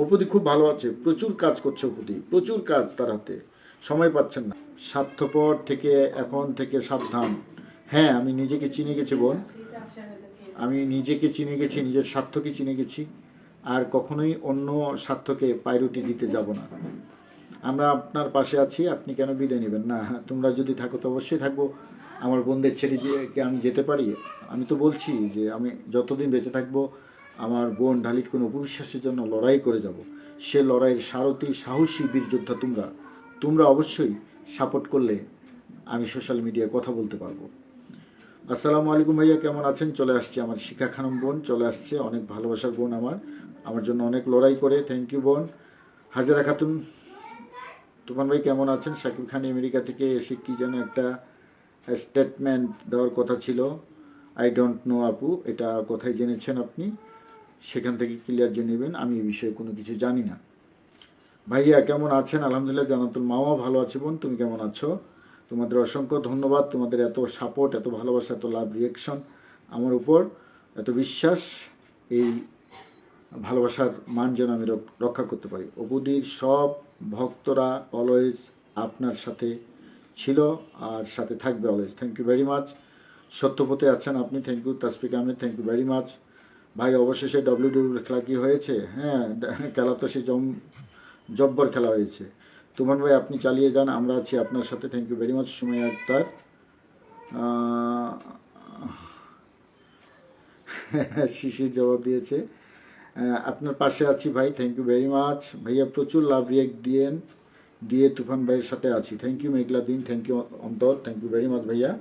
অপুদি খুব ভালো আছে। প্রচুর কাজ করছে অপুদি প্রচুর কাজ তার হাতে। সময় পাচ্ছেন না। স্বার্থপর থেকে, এখন থেকে সাবধান। হ্যাঁ আমি নিজেকে চিনে গেছি বোন। আমি নিজেকে চিনে গেছি, নিজের স্বার্থকে চিনে গেছি। আর কখনোই অন্য স্বার্থকে পাইরুটি দিতে যাব না। আমরা আপনার পাশে আছি, আপনি কেন বিদায় নেবেন? না, তোমরা যদি থাকো তো অবশ্যই থাকব। আমার বোনদের ছেড়ে দিয়ে আমি যেতে পারি? আমি তো বলছি যে আমি যতদিন বেঁচে থাকব আমার বোন ঢালির কোনো উপবিশ্বাসের জন্য লড়াই করে যাব। সে লড়াইয়ের সারথি, সাহসী বীর যোদ্ধা তোমরা। তোমরা অবশ্যই সাপোর্ট করলে আমি সোশ্যাল মিডিয়ায় কথা বলতে পারব। আসসালামু আলাইকুম ভাইয়া, কেমন আছেন? চলে আসছে আমার শিখা খানম বোন, চলে আসছে। অনেক ভালোবাসার বোন আমার। আমার জন্য অনেক লড়াই করে। থ্যাংক ইউ বোন। হাজারা খাতুন, তুফান ভাই কেমন আছেন? শাকিব খান আমেরিকা থেকে এসে কি যেন একটা স্টেটমেন্ট দেওয়ার কথা ছিল। আই ডোন্ট নো আপু, এটা কোথায় জেনেছেন আপনি? সেখান থেকে ক্লিয়ার জেনে নেবেন, আমি এই বিষয়ে কোনো কিছু জানি না। ভাইয়া, কেমন আছেন? আলহামদুলিল্লাহ, জানাতুল মামাও ভালো আছে বোন, তুমি কেমন আছো? তোমাদের অসংখ্য ধন্যবাদ, তোমাদের এত সাপোর্ট এত ভালোবাসা, এত লাভ রিয়েকশন আমার উপর, এত বিশ্বাস, এই ভালোবাসার মান যেন আমি রক্ষা করতে পারি। অবুদির সব ভক্তরা অলওয়েজ আপনার সাথে ছিল আর সাথে থাকবে always thank you very much সত্যপথে আছেন আপনি thank you Tasfiq Ahmed thank you very much ভাই, অবশেষে ডব্লিউ ডব্লিউ খেলা কি হয়েছে? হ্যাঁ খেলা তো সে জম, জব্বর খেলা হয়েছে। তুমান ভাই, আপনি চালিয়ে যান, আমরা আছি আপনার সাথে। Thank you very much Sumaiya Akter. Shishir জবাব দিয়েছে। আপনার পাশে আছি ভাই থ্যাংক ইউ ভেরি মাচ ভাইয়া, প্রচুর লাভ রিয়েক্ট দিয়েন, দিয়ে তুফান ভাইয়ের সাথে আছি। থ্যাংক ইউ মেঘলা দিন thank you Antor thank you very much ভাইয়া।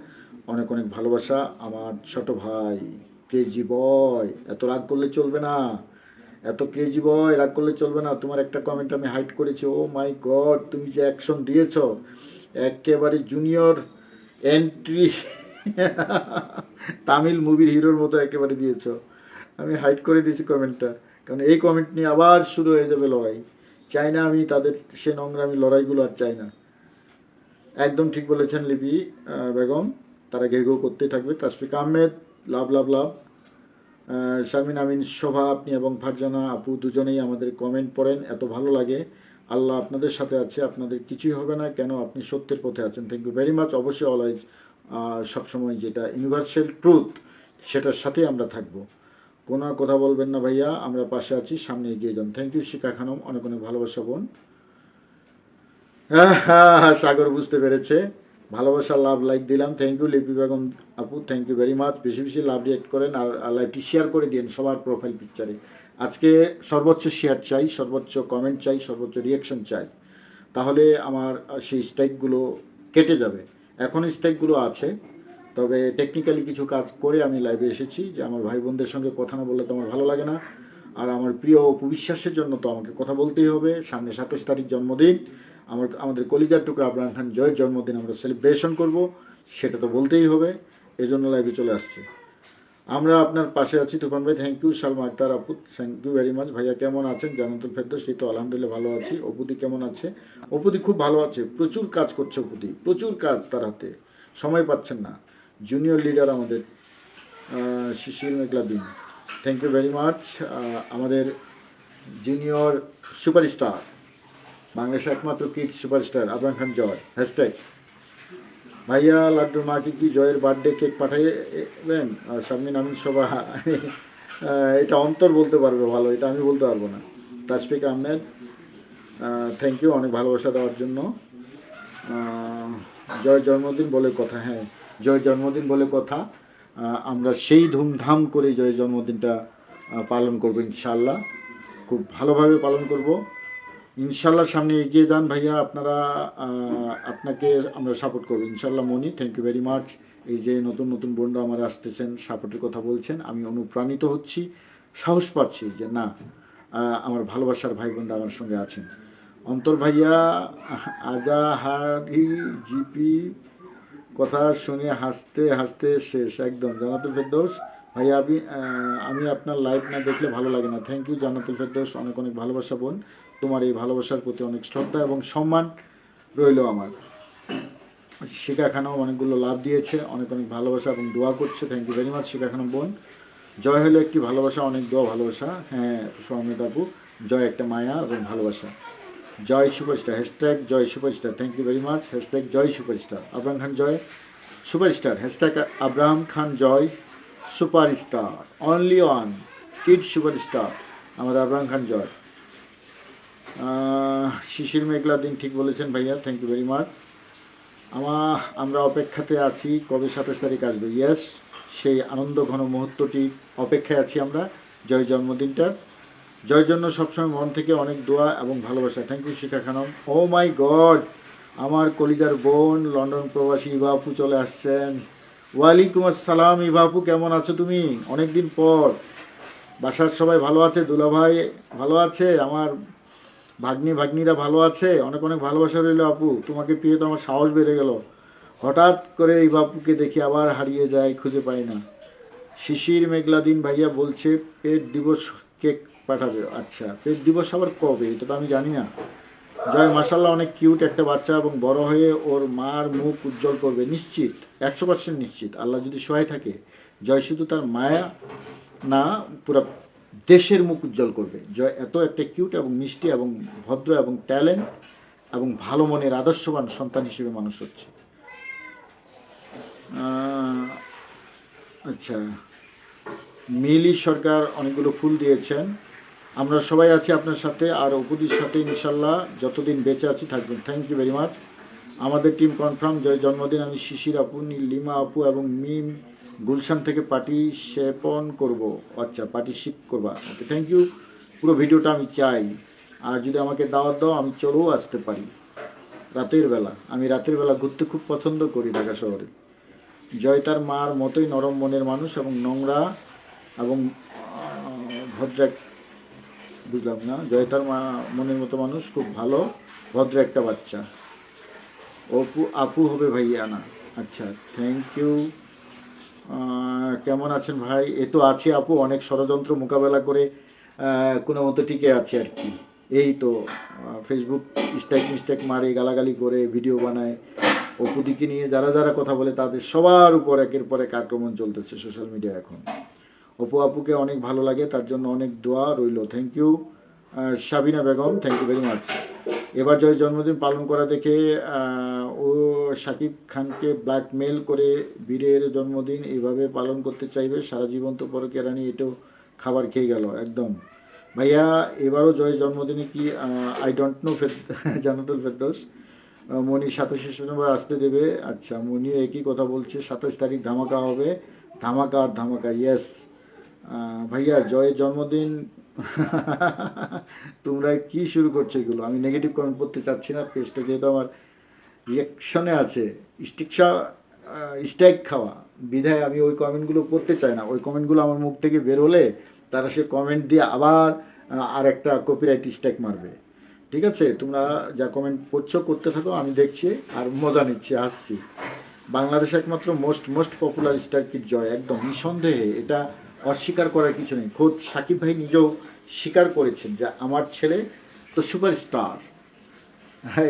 অনেক অনেক ভালোবাসা আমার ছোট ভাই। ক্রেজি বয় এত রাগ করলে চলবে না, এত ক্রেজি বয় রাগ করলে চলবে না। তোমার একটা কমেন্ট আমি হাইড করেছি, ও মাই গড তুমি যে অ্যাকশন দিয়েছ, একেবারে জুনিয়র এন্ট্রি তামিল মুভির হিরোর মতো একেবারে দিয়েছ। আমি হাইড করে দিয়েছি কমেন্টটা কারণ এই কমেন্ট নিয়ে আবার শুরু হয়ে যাবে লড়াই। চাই না আমি তাদের সে নোংরামি, লড়াইগুলো আর চাই না। একদম ঠিক বলেছেন লিপি বেগম, তারা ঘেউ করতেই থাকবে। তাসফিক আহমেদ লাভ লাভ লাভ। আহ, শারমিন আমিন শোভা আপনি এবং ফারজানা আপু দুজনেই আমাদের কমেন্ট পড়েন। এত ভালো লাগে। আল্লাহ আপনাদের সাথে আছে আপনাদের কিছুই হবে না। কেন? আপনি সত্যের পথে আছেন। থ্যাংক ইউ ভেরি মাচ অবশ্যই অলওয়েজ সবসময় যেটা ইউনিভার্সাল ট্রুথ সেটার সাথেই আমরা থাকব। কোনো কথা বলবেন না ভাইয়া। আমরা পাশে আছি সামনে এগিয়ে যান। Thank you Shikha Khanam. অনেক অনেক ভালোবাসা বোন। হ্যাঁ, হ্যাঁ, সাগর বুঝতে পেরেছে। ভালোবাসা লাভ লাইক দিলাম। থ্যাংক ইউ লিপি বেগম আপু থ্যাংক ইউ ভেরি মাচ বেশি বেশি লাভ রিয়েক্ট করেন আর লাইভটি শেয়ার করে দিন সবার প্রোফাইল পিকচারে আজকে সর্বোচ্চ শেয়ার চাই, সর্বোচ্চ কমেন্ট চাই, সর্বোচ্চ রিয়েকশন চাই। তাহলে আমার সেই স্ট্রাইকগুলো কেটে যাবে। এখন স্ট্রাইকগুলো আছে। তবে টেকনিক্যালি কিছু কাজ করে আমি লাইভে এসেছি। যে আমার ভাই বোনদের সঙ্গে কথা না বললে তো আমার ভালো লাগে না। আর আমার প্রিয় উপবিশ্বাসের জন্য তো আমাকে কথা বলতেই হবে। সামনে সাতাশ তারিখ জন্মদিন। আমার, আমাদের কলিজার টুকরা আবরান খান জয়ের জন্মদিন আমরা সেলিব্রেশন করব, সেটা তো বলতেই হবে এই জন্য লাইভে চলে আসছে। আমরা আপনার পাশে আছি তুফান ভাই থ্যাংক ইউ সালমা আক্তার, আপু থ্যাংক ইউ ভেরি মাচ ভাইয়া কেমন আছেন? জানাতুল ফেরদোস, এই তো আলহামদুলিল্লাহ ভালো আছি। অপুদি কেমন আছে? অপুদি খুব ভালো আছে, প্রচুর কাজ করছে অপুদি, প্রচুর কাজ তার হাতে, সময় পাচ্ছেন না। জুনিয়র লিডার আমাদের শিশির মেঘলা দিন। থ্যাংক ইউ ভেরি মাচ আমাদের জুনিয়র সুপারস্টার বাংলাদেশের একমাত্র kid superstar Abram Khan Joy. Hashtag ভাইয়া, লাড্ডুর মাকে কি জয়ের বার্থডে কেক পাঠাইবেন শারমিন আমিন সভা। এটা অন্তর বলতে পারবে, ভালো, এটা আমি বলতে পারব না। তাসফিক আহমেদ থ্যাংক ইউ অনেক ভালোবাসা দেওয়ার জন্য। জয় জন্মদিন বলে কথা হ্যাঁ জয় জন্মদিন বলে কথা। আমরা সেই ধুমধাম করে জয় জন্মদিনটা পালন করব ইনশাল্লাহ খুব ভালোভাবে পালন করব। ইনশাল্লাহ সামনে এগিয়ে যান ভাইয়া, আপনারা আপনাকে আমরা সাপোর্ট করব। ইনশাল্লাহ Moni thank you very much এই যে নতুন নতুন বন্ধু আমার আসতেছেন সাপোর্টের কথা বলছেন, আমি অনুপ্রাণিত হচ্ছি, সাহস পাচ্ছি যে না আমার ভালোবাসার ভাই বোনরা আমার সঙ্গে আছেন। অন্তর ভাইয়া আজাহারি জিপি, কথা শুনে হাসতে হাসতে শেষ, একদম। জানাতুল ফেরদৌস, ভাইয়া, আমি আমি আপনার লাইভ না দেখলে ভালো লাগে না। থ্যাংক ইউ জানাতুল ফেরদৌস, অনেক অনেক ভালোবাসা বোন। তোমার এই ভালোবাসার প্রতি অনেক শ্রদ্ধা এবং সম্মান রইল আমার। শিখা অনেকগুলো লাভ দিয়েছে, অনেক অনেক ভালোবাসা এবং দোয়া করছে। Thank you very much Shikha বোন। জয় হলো একটি ভালোবাসা, অনেক দোয়া ভালোবাসা। হ্যাঁ সোহামেদ আপু জয় একটা মায়া এবং ভালোবাসা। Joy superstar hashtag Joy superstar. Thank you very much hashtag Joy superstar. Abram Khan Joy superstar hashtag Abraham Khan Joy superstar. Only one kid superstar আমাদের আব্রাহাম খান জয়। শিশির মেঘলা দিন ঠিক বলেছেন ভাইয়া থ্যাংক ইউ ভেরি মাচ আমার আমরা অপেক্ষাতে আছি, কবে সাতাশ তারিখ আসবে? ইয়েস সেই আনন্দ ঘন মুহূর্তটি অপেক্ষায় আছি আমরা, জয় জন্মদিনটার জয়ের জন্য সবসময় মন থেকে অনেক দোয়া এবং ভালোবাসা। Thank you Shikha Khanam. Oh my god আমার কলিজার বোন, লন্ডন প্রবাসী ইভাপু চলে আসছেন। ওয়ালাইকুম আসসালাম ইভাপু, কেমন আছো তুমি? অনেক দিন পর। বাসার সবাই ভালো আছে? দুলাভাই ভালো আছে? আমার ভাগ্নি, ভাগ্নিরা ভালো আছে? অনেক অনেক ভালোবাসা রইল আপু। তোমাকে পেয়ে তো আমার সাহস বেড়ে গেল। হঠাৎ করে এই বাপুকে দেখি আবার হারিয়ে যায়, খুঁজে পাই না। শিশির মেঘলা দিন ভাইয়া বলছে, পেট দিবস কেক পাঠাবে। আচ্ছা পেট দিবস আবার কবে? এটা তো আমি জানি না। জয় মাসাল্লাহ অনেক কিউট একটা বাচ্চা এবং বড় হয়ে ওর মার মুখ উজ্জ্বল করবে। নিশ্চিত, একশো পার্সেন্ট নিশ্চিত। আল্লাহ যদি সহায় থাকে, জয় শুধু তার মায়া না, পুরো দেশের মুখ উজ্জ্বল করবে। জয় এত একটা কিউট এবং মিষ্টি এবং ভদ্র এবং ট্যালেন্ট এবং ভালো মনের আদর্শবান সন্তান হিসেবে মানুষ হচ্ছে। আচ্ছা মিলি সরকার অনেকগুলো ফুল দিয়েছেন। আমরা সবাই আছি আপনার সাথে আর অপুদির সাথে ইনশাল্লাহ যতদিন বেঁচে আছি থাকবেন। থ্যাংক ইউ ভেরি মাচ আমাদের টিম কনফার্ম জয় জন্মদিন। আমি শিশির আপু লিমা আপু এবং মিম গুলশান থেকে পার্টিসেপন করব। আচ্ছা পার্টিশিপ করবা। ওকে থ্যাংক ইউ পুরো ভিডিওটা আমি চাই। আর যদি আমাকে দাওয়াত দাও, আমি চলেও আসতে পারি। রাতের বেলা। আমি রাতের বেলা ঘুরতে খুব পছন্দ করি ঢাকা শহরে। জয় তার মার মতোই নরম মনের মানুষ এবং নোংরা এবং ভদ্র বুঝলাম না। জয় তার মা মনের মতো মানুষ, খুব ভালো, ভদ্র একটা বাচ্চা। অপু আপু হবে ভাইয়া না। আচ্ছা থ্যাংক ইউ কেমন আছেন ভাই? এ তো আছে আপু, অনেক ষড়যন্ত্র মোকাবেলা করে কোনো মতো টিকে আছে আর কি। এই তো ফেসবুক স্ট্যাক মিস্টেক মারে, গালাগালি করে ভিডিও বানায়, অপুদিকে নিয়ে যারা যারা কথা বলে তাদের সবার উপর একের পর এক আক্রমণ চলতেছে সোশ্যাল মিডিয়া এখন। অপু আপুকে অনেক ভালো লাগে, তার জন্য অনেক দোয়া রইল। Thank you Sabina Begum thank you very much এবার জয় জন্মদিন পালন করা দেখে ও শাকিব খানকে ব্ল্যাকমেল করে বীরের জন্মদিন এইভাবে পালন করতে চাইবে, সারা জীবন তো পরে কেরানি এটাও খাবার খেয়ে গেল, একদম। ভাইয়া, এবারও জয় জন্মদিনে কি আই ডোন্ট নো ফেদ জানাতুল ফেরদোস? মনি সাতাশে সেপ্টেম্বর আসতে দেবে। আচ্ছা মনি একই কথা বলছে, সাতাশ তারিখ ধামাকা হবে। ধামাকা আর ধামাকা ইয়েস ভাইয়া, জয়ের জন্মদিন, তোমরা কি শুরু করছ এগুলো? আমি নেগেটিভ কমেন্ট করতে চাচ্ছি না, পেজটা যেহেতু আমার রিয়াকশনে আছে স্টিকসা স্ট্রাইক খাওয়া। বিধায় আমি ওই কমেন্টগুলো পড়তে চাই না। ওই কমেন্টগুলো আমার মুখ থেকে বের হলে তারা সে কমেন্ট দিয়ে আবার আর একটা কপিরাইট স্ট্রাইক মারবে। ঠিক আছে? তোমরা যা কমেন্ট করছ, করতে থাকো, আমি দেখছি আর মজা নিচ্ছি আসছি বাংলাদেশে একমাত্র most most popular star Joy, একদম নিঃসন্দেহে। এটা অস্বীকার করার কিছু নেই। খোদ সাকিব ভাই নিজেও স্বীকার করেছেন যে, আমার ছেলে তো সুপারস্টার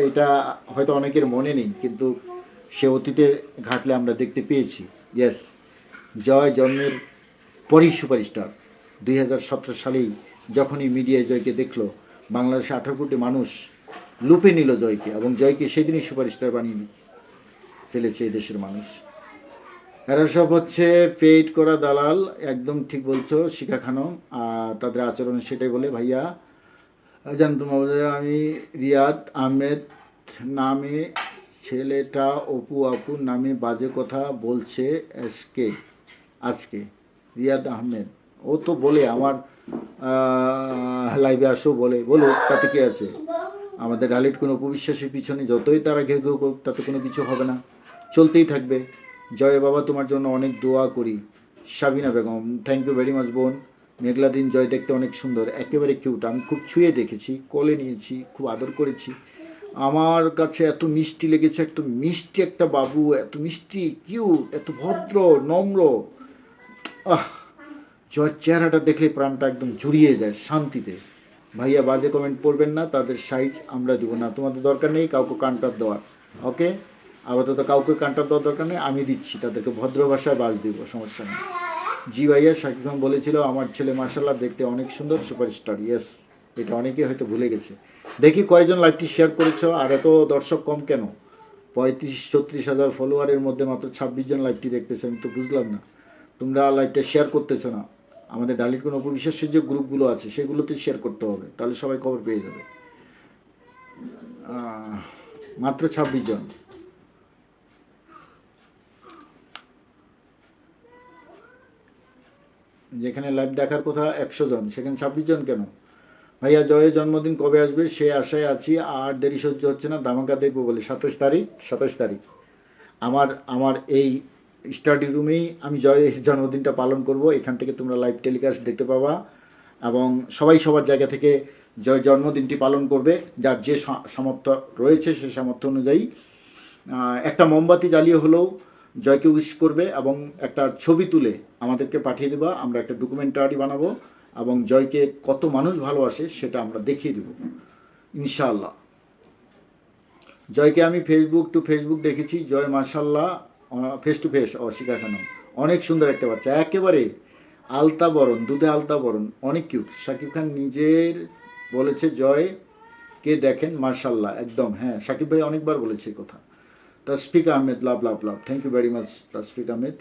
এটা হয়তো অনেকের মনে নেই, কিন্তু সে অতীতে ঘাটলে আমরা দেখতে পেয়েছি। ইয়েস জয় জন্মের পরই সুপারস্টার। দুই হাজার সতেরো সালেই যখনই মিডিয়ায় জয়কে দেখল, বাংলাদেশে আঠারো কোটি মানুষ লুপে নিল জয়কে, এবং জয়কে সেদিনই সুপারস্টার বানিয়ে ফেলেছে দেশের মানুষ। এরা সব হচ্ছে পেইড করা দালাল, একদম ঠিক বলছো, শিখা খানম, আর তাদের আচরণ সেটাই বলে, ভাইয়া জানতুম আমি রিয়াদ আহমেদ নামে ছেলেটা অপু আপু নামে বাজে কথা বলছে আজকে আজকে, রিয়াদ আহমেদ। ও তো বলে আমার লাইভে আসো বলে, বলো তাতে কি আছে? আমাদের ডালিট কোনো উপবিশ্বাসের পিছনে যতই তারা ঘেউ ঘেউ করুক, তাতে কোনো কিছু হবে না। চলতেই থাকবে। জয় বাবা, তোমার জন্য অনেক দোয়া করি। Sabina Begum thank you very much বোন। মেঘলা দিন জয় দেখতে অনেক সুন্দর, একেবারে কিউট আমি খুব ছুঁয়ে দেখেছি, কোলে নিয়েছি, খুব আদর করেছি। আমার কাছে এত মিষ্টি লেগেছে, এত মিষ্টি একটা বাবু, এত মিষ্টি কিউট এত ভদ্র, নম্র। আহ, জয়ের চেহারাটা দেখলে প্রাণটা একদম জুড়িয়ে যায় শান্তিতে। ভাইয়া বাজে কমেন্ট পড়বেন না, তাদের সাইজ আমরা দিব না। তোমাদের দরকার নেই কাউকে কান্টার দেওয়ার ওকে আপাতত কাউকে কান্টার দেওয়ার দরকার নেই, আমি দিচ্ছি। তাদেরকে ভদ্র ভাষায় বাজ দিব, সমস্যা নেই। জি ভাইয়া শাকিব খান বলেছিল, আমার ছেলে মার্শাল্লাহ দেখতে অনেক সুন্দর, সুপারস্টার। ইয়েস, এটা অনেকে হয়তো ভুলে গেছে। দেখি কয়জন লাইভটি শেয়ার করেছ, আর এত দর্শক কম কেন? পঁয়ত্রিশ, ছত্রিশ হাজার ফলোয়ারের মধ্যে মাত্র ছাব্বিশ জন লাইভটি দেখতেছে, আমি তো বুঝলাম না। তোমরা লাইভটা শেয়ার করতেছো না। আমাদের ডালির কোনো অপবিশ্বাসের যে গ্রুপগুলো আছে সেগুলোতে শেয়ার করতে হবে, তাহলে সবাই খবর পেয়ে যাবে। মাত্র ছাব্বিশ জন। যেখানে লাইভ দেখার কথা একশো জন, সেখানে ছাব্বিশ জন কেন? ভাইয়া জয়ের জন্মদিন কবে আসবে? সে আশায় আছি, আর দেরি সহ্য হচ্ছে না দামাকা দেখব বলে। সাতাশ তারিখ সাতাশ তারিখ। আমার আমার এই স্টাডি রুমেই আমি জয়ের জন্মদিনটা পালন করব। এখান থেকে তোমরা লাইভ টেলিকাস্ট দেখতে পাবা। এবং সবাই সবার জায়গা থেকে জয় জন্মদিনটি পালন করবে। যার যে সামর্থ্য রয়েছে সেই সামর্থ্য অনুযায়ী। একটা মোমবাতি জ্বালিয়ে হলেও জয়কে উইশ করবে এবং একটা ছবি তুলে আমাদেরকে পাঠিয়ে দেবা। আমরা একটা ডকুমেন্টারি বানাবো এবং জয়কে কত মানুষ ভালোবাসে সেটা আমরা দেখিয়ে দেব। ইনশাআল্লাহ। জয়কে আমি ফেসবুক টু ফেসবুক দেখেছি। জয় মার্শাল্লাহ ফেস টু ফেস অস্বীকার খানম। অনেক সুন্দর একটা বাচ্চা। একেবারে আলতা বরণ, দুধে আলতা বরণ, অনেক কিউট শাকিব খান নিজের বলেছে জয় কে দেখেন মার্শাল্লাহ একদম। হ্যাঁ শাকিব ভাই অনেকবার বলেছে কথা। Tasfiq Ahmed love love love thank you very much Tasfiq Ahmed